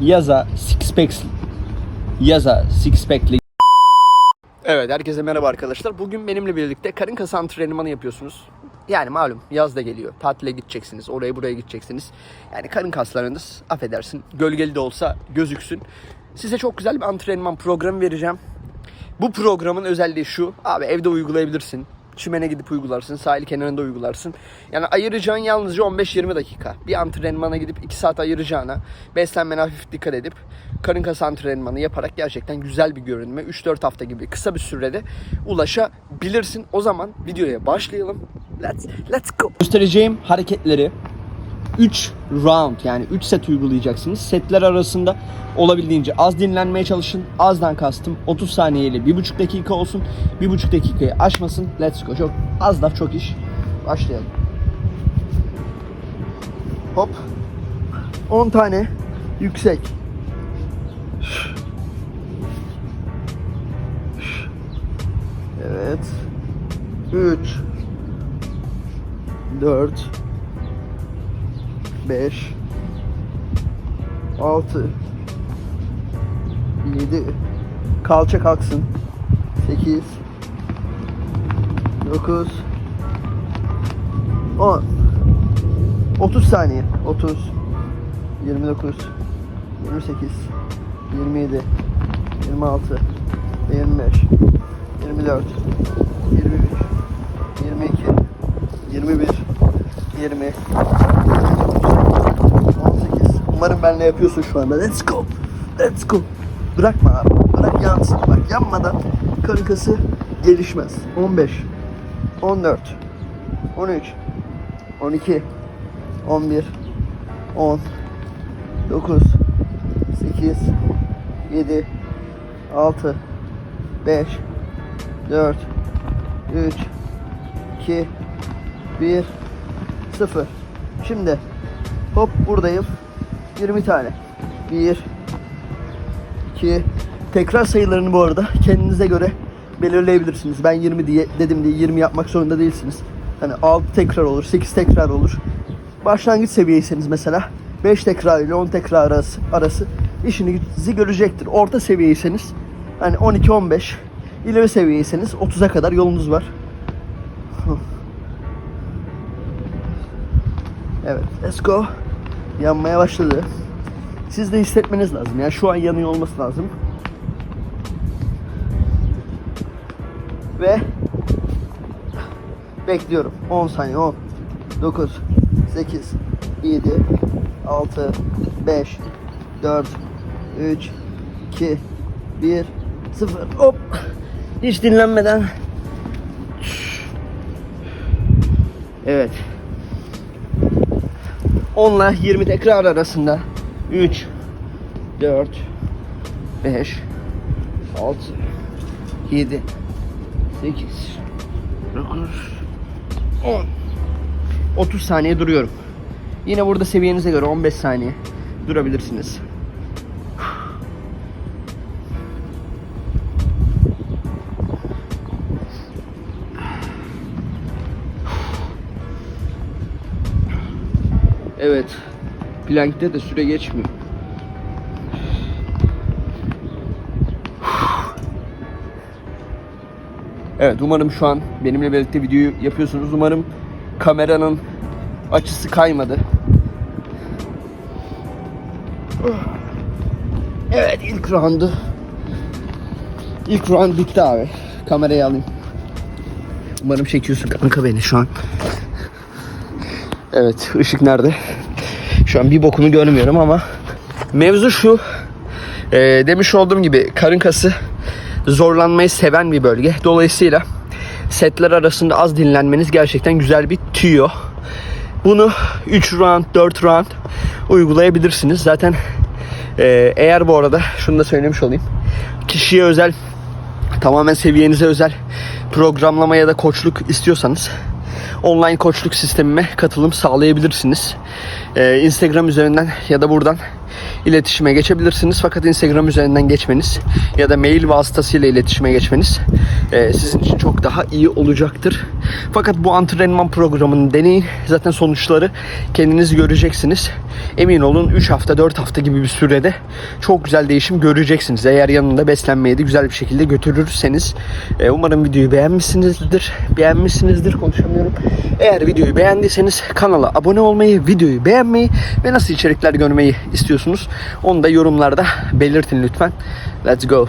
Yaza six pack Yaza six pack'li Evet herkese merhaba arkadaşlar. Bugün benimle birlikte karın kası antrenmanı yapıyorsunuz. Yani malum yaz da geliyor. Tatile gideceksiniz. Oraya buraya gideceksiniz. Yani karın kaslarınız affedersin gölgeli de olsa gözüksün. Size çok güzel bir antrenman programı vereceğim. Bu programın özelliği şu. Abi evde uygulayabilirsin. Çimene gidip uygularsın. Sahil kenarında uygularsın. Yani ayıracağın yalnızca 15-20 dakika. Bir antrenmana gidip 2 saat ayıracağına beslenmene hafif dikkat edip karın kası antrenmanı yaparak gerçekten güzel bir görünüme 3-4 hafta gibi kısa bir sürede ulaşabilirsin. O zaman videoya başlayalım. Let's, let's go. Göstereceğim hareketleri 3 round yani 3 set uygulayacaksınız. Setler arasında olabildiğince az dinlenmeye çalışın. Azdan kastım 30 saniyeyle 1,5 dakika olsun. 1,5 dakikayı aşmasın. Let's go. Çok az laf çok iş. Başlayalım. Hop. 10 tane yüksek. Evet. 3 4 5 6 7 Kalça kalksın 8 9 10 30 saniye 30 29 28 27 26 25 24 23 22 21 20 18. Umarım benle yapıyorsun şu anda. Let's go. Let's go. Bırakma abi. Bırak yansın. Bak yanmadan karın kası gelişmez. 15 14 13 12 11 10 9 8 7 6 5 4 3 2 1 0 Şimdi hop buradayım 20 tane 1 2 Tekrar sayılarını bu arada kendinize göre belirleyebilirsiniz. Ben 20 diye dedim diye 20 yapmak zorunda değilsiniz. Hani 6 tekrar olur, 8 tekrar olur. Başlangıç seviyeyseniz mesela 5 tekrar ile 10 tekrar arası, arası işinizi görecektir. Orta seviyeyseniz hani 12-15 ileri seviyeyseniz 30'a kadar yolunuz var. Evet, let's go. Yanmaya başladı. Siz de hissetmeniz lazım. Yani şu an yanıyor olması lazım. Ve bekliyorum. 10 saniye. 10 9 8 7 6 5 4 3 2 1 0 Hop. Hiç dinlenmeden. Evet. 10 ile 20 tekrar arasında 3 4 5 6 7 8 9 10 30 saniye duruyorum. Yine burada seviyenize göre 15 saniye durabilirsiniz. Evet. Plankte de süre geçmiyor. Evet umarım şu an benimle birlikte videoyu yapıyorsunuz. Umarım kameranın açısı kaymadı. Evet ilk roundu. İlk round bitti abi. Kamerayı alayım. Umarım çekiyorsun kanka beni şu an. Evet ışık nerede? Şu an bir bokunu görmüyorum ama mevzu şu. Ee, demiş olduğum gibi karın kası zorlanmayı seven bir bölge. Dolayısıyla setler arasında az dinlenmeniz gerçekten güzel bir tüyo. Bunu 3 round, 4 round uygulayabilirsiniz. Zaten e, eğer bu arada şunu da söylemiş olayım. Kişiye özel tamamen seviyenize özel programlama ya da koçluk istiyorsanız online koçluk sistemime katılım sağlayabilirsiniz. Ee, Instagram üzerinden ya da buradan iletişime geçebilirsiniz. Fakat Instagram üzerinden geçmeniz ya da mail vasıtasıyla iletişime geçmeniz e, sizin için çok daha iyi olacaktır. Fakat bu antrenman programını deneyin. Zaten sonuçları kendiniz göreceksiniz. Emin olun 3 hafta 4 hafta gibi bir sürede çok güzel değişim göreceksiniz. Eğer yanında beslenmeyi de güzel bir şekilde götürürseniz. E, umarım videoyu beğenmişsinizdir. Beğenmişsinizdir konuşamıyorum. Eğer videoyu beğendiyseniz kanala abone olmayı, videoyu beğenmeyi ve nasıl içerikler görmeyi istiyorsunuz onu da yorumlarda belirtin lütfen. Let's go.